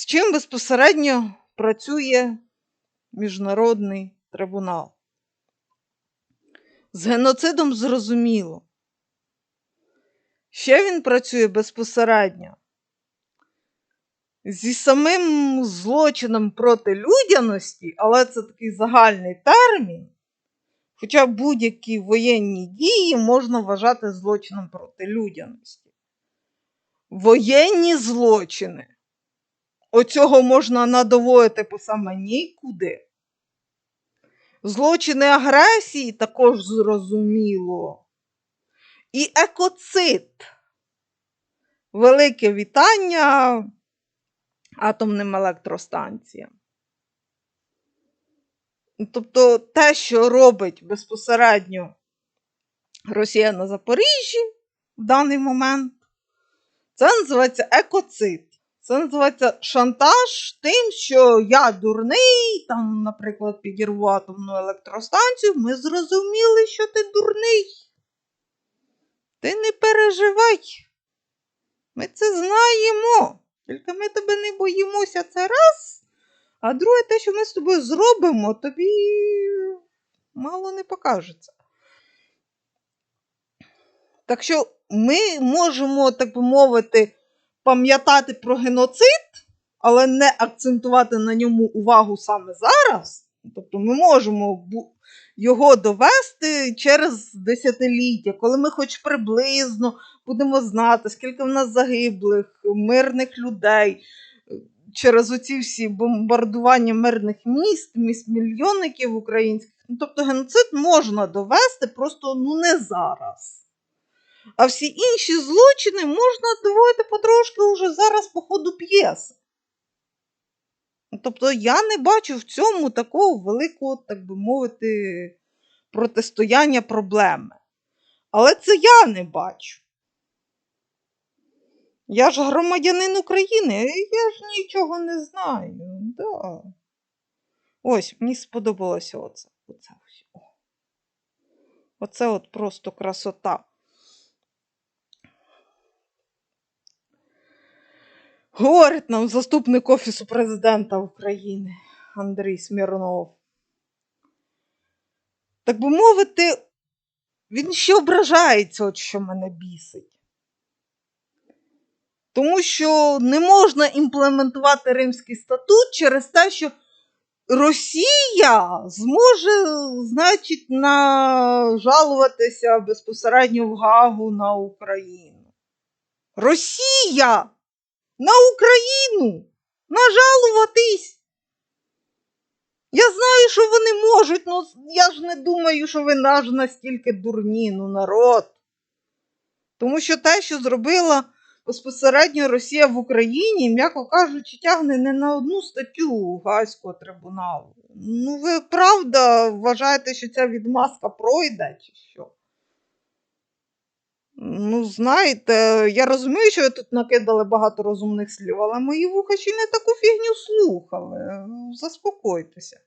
З чим безпосередньо працює Міжнародний трибунал? З геноцидом зрозуміло. Ще він працює безпосередньо зі самим злочином проти людяності, але це такий загальний термін. Хоча будь-які воєнні дії можна вважати злочином проти людяності. Воєнні злочини. Оцього можна надоводити по саме нікуди. Злочини агресії також зрозуміло. І екоцид. Велике вітання атомним електростанціям. Тобто те, що робить безпосередньо Росія на Запоріжжі в даний момент, це називається екоцид. Це називається шантаж тим, що я дурний, там, наприклад, підірву атомну електростанцію, ми зрозуміли, що ти дурний. Ти не переживай. Ми це знаємо. Тільки ми тебе не боїмося це раз. А друге, те, що ми з тобою зробимо, тобі мало не покажеться. Так що ми можемо, так би мовити, пам'ятати про геноцид, але не акцентувати на ньому увагу саме зараз. Тобто ми можемо його довести через десятиліття, коли ми хоч приблизно будемо знати, скільки в нас загиблих, мирних людей через оці всі бомбардування мирних міст, міст мільйонників українських. Ну, Тобто геноцид можна довести просто ну не зараз. А всі інші злочини можна доводити потрошки уже зараз по ходу п'єси. Тобто я не бачу в цьому такого великого, так би мовити, протистояння проблеми. Але це я не бачу. Я ж громадянин України, я ж нічого не знаю. Да. Ось, мені сподобалося оце. Оце, оце от просто красота. Говорить нам заступник Офісу президента України Андрій Смірнов. Так би мовити, він ще ображається, от що мене бісить. Тому що не можна імплементувати Римський статут через те, що Росія зможе, значить, нажалуватися безпосередньо в Гагу на Україну. Росія! На Україну нажалуватись. Я знаю, що вони можуть, але я ж не думаю, що ви наш настільки дурні, ну народ. Тому що те, що зробила безпосередньо Росія в Україні, м'яко кажучи, тягне не на одну статтю Гаазького трибуналу. Ну, ви правда вважаєте, що ця відмазка пройде, чи що? Ну, знаєте, я розумію, що ви тут накидали багато розумних слів, але мої вуха ще не таку фігню слухали. Заспокойтеся.